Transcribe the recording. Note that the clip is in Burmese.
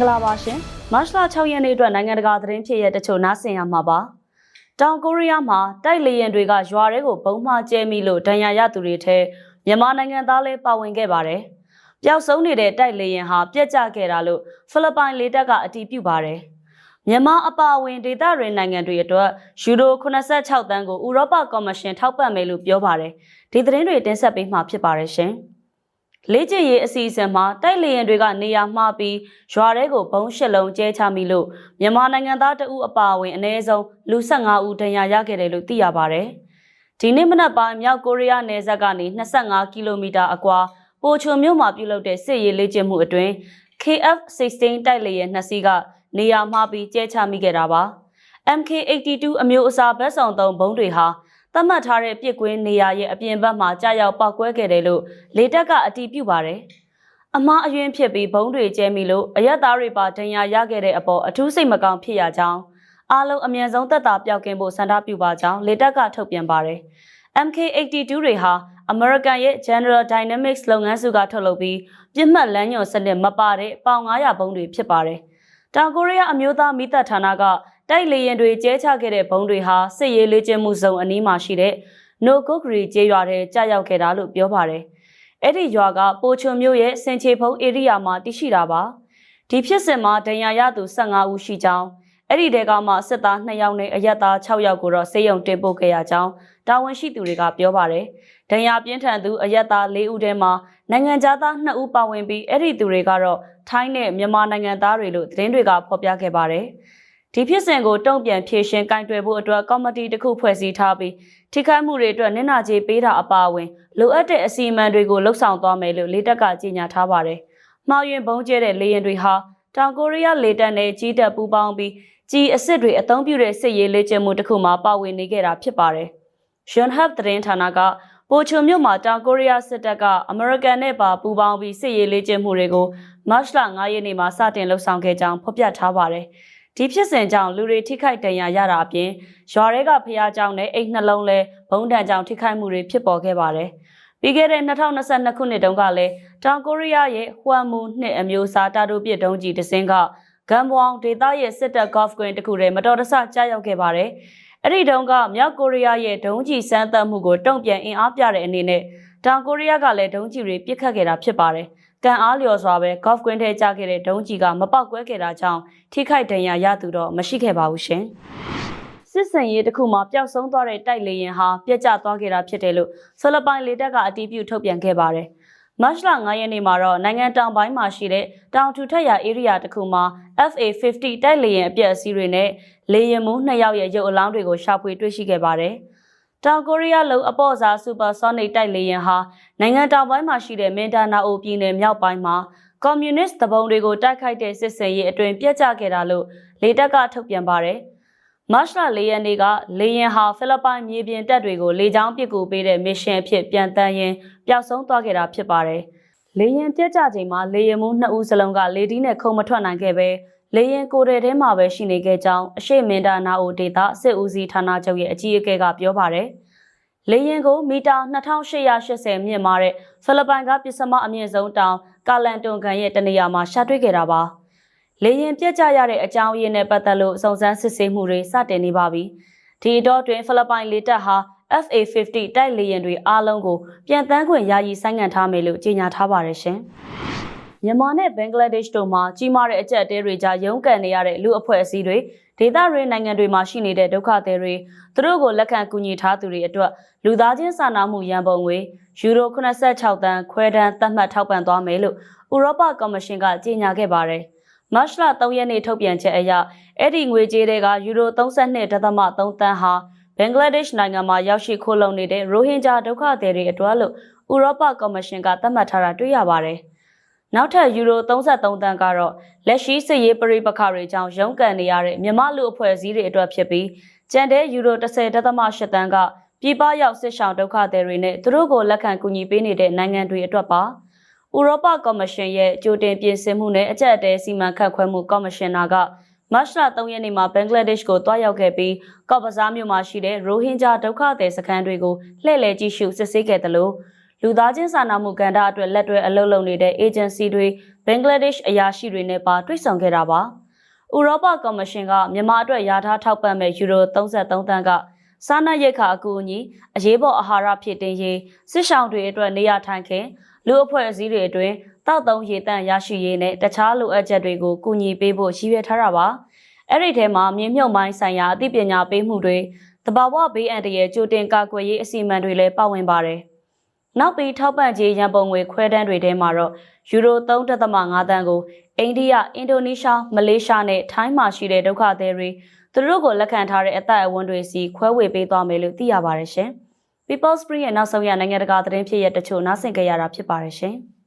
္ဂလာပါရှင်မတ်လ6ရက်နေ့အတွက်နိုင်ငံတကာသတင်းဖြစ်ရတဲ့တချို့နားဆင်ရမှာပါတောင်ကိုရီးယားမှာတိုက်လေယာဉ်တွေကရွာတွေကိုပုံမှားကျဲမိလို့ဒဏ်ရာရသူတွေထဲမြန်မာနိုင်ငံသားလည်းပါဝင်ခဲ့ပါတယ်ပျောက်ဆုံးနေတဲ့တိုက်လေယာဉ်ဟာပြက်ကျခဲ့တာလို့ဖိလစ်ပိုင်လေတပ်ကအတည်ပြုပါတယ်မြန်မာအပါအဝင်ဒေသရင်းနိုင်ငံတွေအတွက်ယူရို86တန်းကိုဥရောပကော်မရှင်ထောက်ပံ့မယ်လို့ပြောပါတယ်ဒီသတင်းတွေတင်ဆက်ပေးမှာဖြစ်ပါတယ်ရှင် လေ့ကျင့်ရေးအစီအစဉ်မှာတိုက်လေယာဉ်တွေကနေရာမှားပြီးရွာထဲကိုဘုံရှစ်လုံးကျဲချမိလို့မြန်မာနိုင်ငံသားတဦးအပါအဝင်အနည်းဆုံးလူ15ဦးဒဏ်ရာရခဲ့တယ်လို့သိရပါတယ်။ဒီနေ့မနက်ပိုင်းမြောက်ကိုရီးယားနယ်စပ်ကနေ25ကီလိုမီတာအကွာပိုချုံမြို့မှာပြုလုပ်တဲ့စစ်ရေးလေ့ကျင့်မှုအတွင်း KF-16 တိုက်လေယာဉ်နှစ်စီးကနေရာမှားပြီးကျဲချမိခဲ့တာပါ။ MK82 အမျိုးအစားဘက်ဆောင်သုံးဘုံတွေဟာ သတ်မှတ်ထားတဲ့ပြစ်ကွင်းနေရာရဲ့အပြင်ဘက်မှာကြာရောက်ပောက်ကွဲခဲ့တယ်လို့လေတပ်ကအတည်ပြုပါတယ်။အမားအယွင်းဖြစ်ပြီးဘုံတွေကျဲမိလို့အရက်သားတွေပါဒဏ်ရာရခဲ့တဲ့အပေါ်အထူးစိတ်မကောင်းဖြစ်ရကြောင်းအားလုံးအမြန်ဆုံးသက်သာပြောက်ကင်းဖို့ဆန္ဒပြုပါကြောင်းလေတပ်ကထုတ်ပြန်ပါတယ်။ MK82 တွေဟာ American ရဲ့ General Dynamics လုပ်ငန်းစုကထုတ်လုပ်ပြီးပြစ်မှတ်လမ်းညွှန်စနစ်မပါတဲ့ပေါင်900ဘုံတွေဖြစ်ပါတယ်။တောင်ကိုရီးယားအမျိုးသားမိသက်ဌာနက တိုက်လေယာဉ်တွေကျဲချခဲ့တဲ့ဘုံတွေဟာစစ်ရေးလေ့ကျင့်မှုဇုံအနီးမှာရှိတဲ့ No Gokri ကျေးရွာထဲကြာရောက်ခဲ့တာလို့ပြောပါတယ်။အဲ့ဒီရွာကပိုချုံမြို့ရဲ့စင်ချေဖုံးဧရိယာမှာတည်ရှိတာပါ။ဒီဖြစ်စဉ်မှာဒဏ်ရာရသူ15ဦးရှိကြောင်းအဲ့ဒီတဲကမှစစ်သား2ယောက်နဲ့အရက်သား6ယောက်ကိုတော့စေယုံတင်ပို့ခဲ့ရကြောင်းတာဝန်ရှိသူတွေကပြောပါတယ်။ဒဏ်ရာပြင်းထန်သူအရက်သား4ဦးထဲမှာနိုင်ငံသား2ဦးပါဝင်ပြီးအဲ့ဒီသူတွေကတော့ထိုင်းနဲ့မြန်မာနိုင်ငံသားတွေလို့သတင်းတွေကဖော်ပြခဲ့ပါတယ်။ ဒီဖြစ်စဉ်ကိုတုံ့ပြန်ဖြေရှင်းကင်တွယ်ဖို့အတွက်ကော်မတီတစ်ခုဖွဲ့စည်းထားပြီးထိခိုက်မှုတွေအတွက်နင့်နာကြေးပေးတာအပါအဝင်လိုအပ်တဲ့အစီအမံတွေကိုလှုပ်ဆောင်သွားမယ်လို့လေတက်ကကြေညာထားပါတယ်။မှားယွင်းဘုံကျဲတဲ့လေယာဉ်တွေဟာတောင်ကိုရီးယားလေတပ်နဲ့ကြီးတပ်ပူးပေါင်းပြီးကြီးအစ်စ်တွေအသုံးပြုတဲ့စစ်ရေးလေ့ကျင့်မှုတစ်ခုမှာပါဝင်နေခဲ့တာဖြစ်ပါတယ်။ Yonhap သတင်းဌာနကပိုချုံမြို့မှာတောင်ကိုရီးယားစစ်တပ်ကအမေရိကန်နဲ့ပါပူးပေါင်းပြီးစစ်ရေးလေ့ကျင့်မှုတွေကိုမတ်လ9ရက်နေ့မှာစတင်လှုပ်ဆောင်ခဲ့ကြောင်းဖော်ပြထားပါတယ်။ ဒီဖြစ်စဉ်ကြောင့်လူတွေထိခိုက်ဒဏ်ရာရတာအပြင်ရွာတွေကဖျားကြောင်နဲ့အိတ်နှလုံးလဲဘုံတန်ကြောင့်ထိခိုက်မှုတွေဖြစ်ပေါ်ခဲ့ပါတယ်။ပြီးခဲ့တဲ့2022ခုနှစ်တုန်းကလည်းတောင်ကိုရီးယားရဲ့ဟွမ်မူနှစ်အမျိုးအစားတာတိုပစ်တုံးကြီးတစ်စင်းကဂမ်ဘွမ်ဒေသရဲ့စစ်တပ်ကော့ဖ်ကွင်းတစ်ခုထဲမတော်တဆကြားရောက်ခဲ့ပါတယ်။အဲ့ဒီတုန်းကမြောက်ကိုရီးယားရဲ့ဒုံးကျည်စမ်းသပ်မှုကိုတုံ့ပြန်အင်အားပြတဲ့အနေနဲ့တောင်ကိုရီးယားကလည်းဒုံးကျည်တွေပစ်ခတ်ခဲ့တာဖြစ်ပါတယ်။ ကံအားလျော်စွာပဲ golf ကွင်းထဲကျခဲ့တဲ့ဒုံးကြီးကမပောက်ကွဲခဲ့တာကြောင့်ထိခိုက်ဒဏ်ရာရသူတော့မရှိခဲ့ပါဘူးရှင်။စစ်စင်ရေးတစ်ခုမှာပျောက်ဆုံးသွားတဲ့တိုက်လေယာဉ်ဟာပြက်ကျသွားခဲ့တာဖြစ်တယ်လို့ဖိလစ်ပိုင်လေတပ်ကအတည်ပြုထုတ်ပြန်ခဲ့ပါတယ်။မတ်လ9ရက်နေ့မှာတော့နိုင်ငံတောင်ပိုင်းမှာရှိတဲ့တောင်ထူထက်ရာ area တစ်ခုမှာ FA50 တိုက်လေယာဉ်အပြက်အစည်းတွေနဲ့လေယာဉ်မှူး2ယောက်ရဲ့ရုပ်အလောင်းတွေကိုရှာဖွေတွေ့ရှိခဲ့ပါတယ်။ တောင်ကိုရီးယားလုံအပေါ့စားစူပါဆိုနစ်တိုက်လေယာဉ်ဟာနိုင်ငံတောင်ပိုင်းမှာရှိတဲ့မင်ဒါနာအိုပြည်နယ်မြောက်ပိုင်းမှာကွန်မြူနစ်တပုံတွေကိုတိုက်ခိုက်တဲ့စစ်စင်ရေးအတွင်ပြက်ကျခဲ့တာလို့လေတပ်ကထုတ်ပြန်ပါတယ်။မတ်လ၄ရက်နေ့ကလေယာဉ်ဟာဖိလစ်ပိုင်မြေပြင်တပ်တွေကိုလေကြောင်းပစ်ကူပေးတဲ့မစ်ရှင်အဖြစ်ပြန်တန်းရင်းပျောက်ဆုံးသွားခဲ့တာဖြစ်ပါတယ်။လေယာဉ်ပြက်ကျချိန်မှာလေယာဉ်မှူး2ဦးစလုံးကလေဒီနဲ့ခုံမထွက်နိုင်ခဲ့ပဲ လေရင်ကိုယ်ထဲမှာပဲရှိနေခဲ့ကြောင်းအရှိမင်ဒါနာအိုဒေတာစစ်ဦးစီးဌာနချုပ်ရဲ့အကြီးအကဲကပြောပါတယ်။လေရင်ကိုမီတာ2880မြင့်မာတဲ့ဖိလစ်ပိုင်ကပစ္စမအမြင့်ဆုံးတောင်ကာလန်တွန်ကန်ရဲ့တနေရာမှာရှာတွေ့ခဲ့တာပါ။လေရင်ပြက်ကျရတဲ့အကြောင်းရင်းနဲ့ပတ်သက်လို့စုံစမ်းစစ်ဆေးမှုတွေစတင်နေပါပြီ။ဒီတော့တွင်ဖိလစ်ပိုင်လေတပ်ဟာ FA50 တိုက်လေယာဉ်တွေအားလုံးကိုပြန်တန်းခွင့်ယာယီဆိုင်းငံ့ထားမယ်လို့ကြေညာထားပါတယ်ရှင်။ မြန်မာနဲ့ဘင်္ဂလားဒေ့ရှ်တို့မှာကြီးမားတဲ့အကြက်အတဲတွေကြားရုန်းကန်နေရတဲ့လူအဖွဲ့အစည်းတွေဒေသရင်းနိုင်ငံတွေမှာရှိနေတဲ့ဒုက္ခသည်တွေသူတို့ကိုလက်ခံကူညီထားသူတွေအတွက်လူသားချင်းစာနာမှုရန်ပုံငွေယူရို86တန်းခွဲတန်းသတ်မှတ်ထောက်ပံ့သွားမယ်လို့ဥရောပကော်မရှင်ကကြေညာခဲ့ပါတယ်။မတ်လ3ရက်နေ့ထုတ်ပြန်ချက်အရအဲ့ဒီငွေကြေးတွေကယူရို32.3တန်းဟာဘင်္ဂလားဒေ့ရှ်နိုင်ငံမှာရောက်ရှိခိုးလုံနေတဲ့ရိုဟင်ဂျာဒုက္ခသည်တွေအတွက်လို့ဥရောပကော်မရှင်ကသတ်မှတ်ထားတာတွေ့ရပါတယ်။ နောက်ထပ်ယူရို33တန်းကတော့လက်ရှိစစ်ရေးပရိပခတွေကြောင့်ရုန်းကန်နေရတဲ့မြမလူအဖွဲ့အစည်းတွေအတွက်ဖြစ်ပြီးကျန်တဲ့ယူရို30.8တန်းကပြည်ပရောက်စစ်ဆောင်ဒုက္ခသည်တွေနဲ့သူတို့ကိုလက်ခံကူညီပေးနေတဲ့နိုင်ငံတွေအတွက်ပါဥရောပကော်မရှင်ရဲ့ကြိုတင်ပြင်ဆင်မှုနဲ့အကြက်အတဲစီမံခန့်ခွဲမှုကော်မရှင်နာကမတ်လ3ရက်နေ့မှာဘင်္ဂလားဒေ့ရှ်ကိုတွားရောက်ခဲ့ပြီးကော့ဘဇားမြို့မှာရှိတဲ့ရိုဟင်ဂျာဒုက္ခသည်စခန်းတွေကိုလှည့်လည်ကြည့်ရှုစစ်ဆေးခဲ့တယ်လို့ လူသားချင်းစာနာမှုကဏ္ဍအတွက်လက်တွဲအလုပ်လုပ်နေတဲ့ agency တွေဘင်္ဂလားဒေ့ရှ်အရာရှိတွေနဲ့ပါတွေ့ဆုံခဲ့တာပါ။ဥရောပကော်မရှင်ကမြန်မာအတွက်ယာထားထောက်ပံ့မဲ့ယူရို33သန်းကစားနပ်ရိက္ခာအကူအညီအရေးပေါ်အာဟာရဖြစ်တင်ရေးစစ်ဆောင်တွေအတွက်နေရာထိုင်ခင်လူအဖွဲ့အစည်းတွေအတွင်းတောက်သုံးရေတန့်ရရှိရေးနဲ့တခြားလိုအပ်ချက်တွေကိုကူညီပေးဖို့ရည်ရွယ်ထားတာပါ။အဲ့ဒီထဲမှာမြေမြုပ်မိုင်းဆိုင်ရာအသိပညာပေးမှုတွေတဘာဝဘေးအန္တရာယ်ကြိုတင်ကာကွယ်ရေးအစီအမံတွေလည်းပါဝင်ပါတယ်။ နောက်ပြီးထောက်ပံ့ကြေးရန်ပုံငွေခွဲတန်းတွေထဲမှာတော့ယူရို3.5တန်းကိုအိန္ဒိယ၊အင်ဒိုနီးရှား၊မလေးရှားနဲ့ထိုင်းမှာရှိတဲ့ဒုက္ခသည်တွေသူတို့ကိုလက်ခံထားတဲ့အသက်အဝန်းတွေစီခွဲဝေပေးသွားမယ်လို့သိရပါတယ်ရှင်။ People Spring ရဲ့နောက်ဆုံးရနိုင်ငံတကာသတင်းဖြစ်ရတဲ့တချို့နားဆင်ကြရတာဖြစ်ပါတယ်ရှင်။